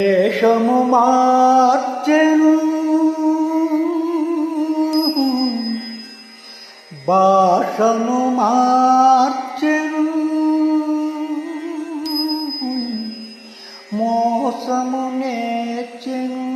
వేషము మార్చెను భాషను మార్చెను మోసము నేర్చెను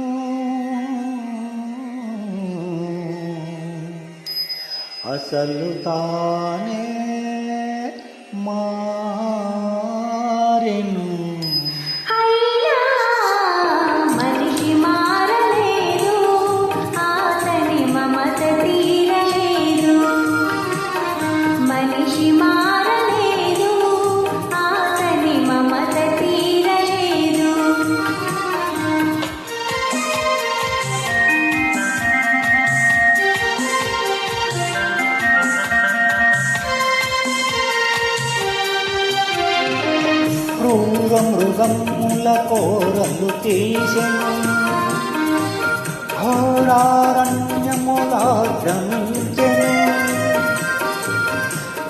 క్రూర మృగముల కోరలు తీసెను ఘోరారణ్యములాగ్రమించెను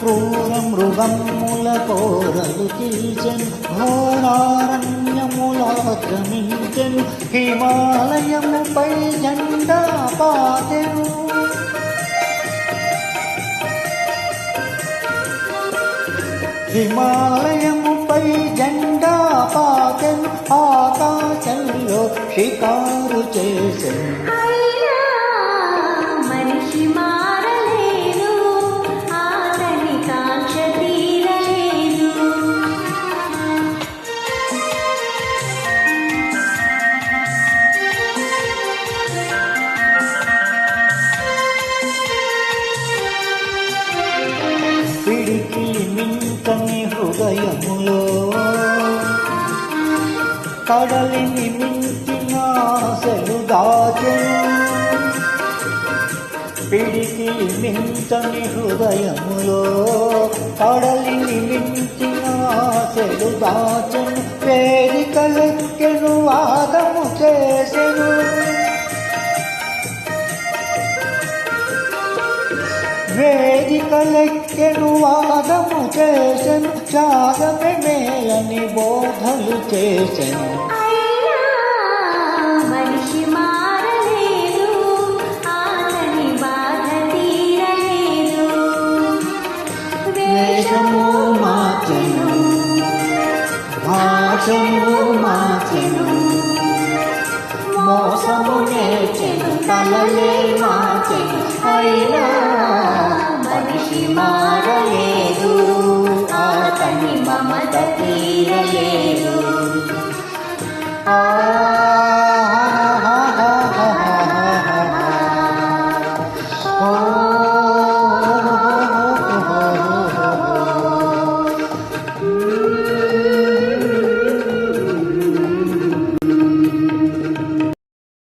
క్రూర మృగముల కోరలు తీసెను ఘోరారణ్యములాగ్రమించెను హిమాలయముపై జెండా పాతెను హిమాలయం షికారు చేసెను అయ్యా మనిషి మారలేదు ఆతని కాంక్ష తీరలేదు. పిడికి మింకని హృదయములో కడలిని కాకెను పిడికి మించని హృదయములో కడలిని మించిన ఆశలు దాచను. పేరికలెక్కెను వాదము చేసెను. వేదికలెక్కెను వాదము చేసెను. త్యాగమే మేలని బోధలు చేసెను. భాషము మార్చెను మోసము నేర్చెను తలలే మార్చెను. అయినా మనిషి మారలేదు ఆతని మమత తీరలేదు. ఆ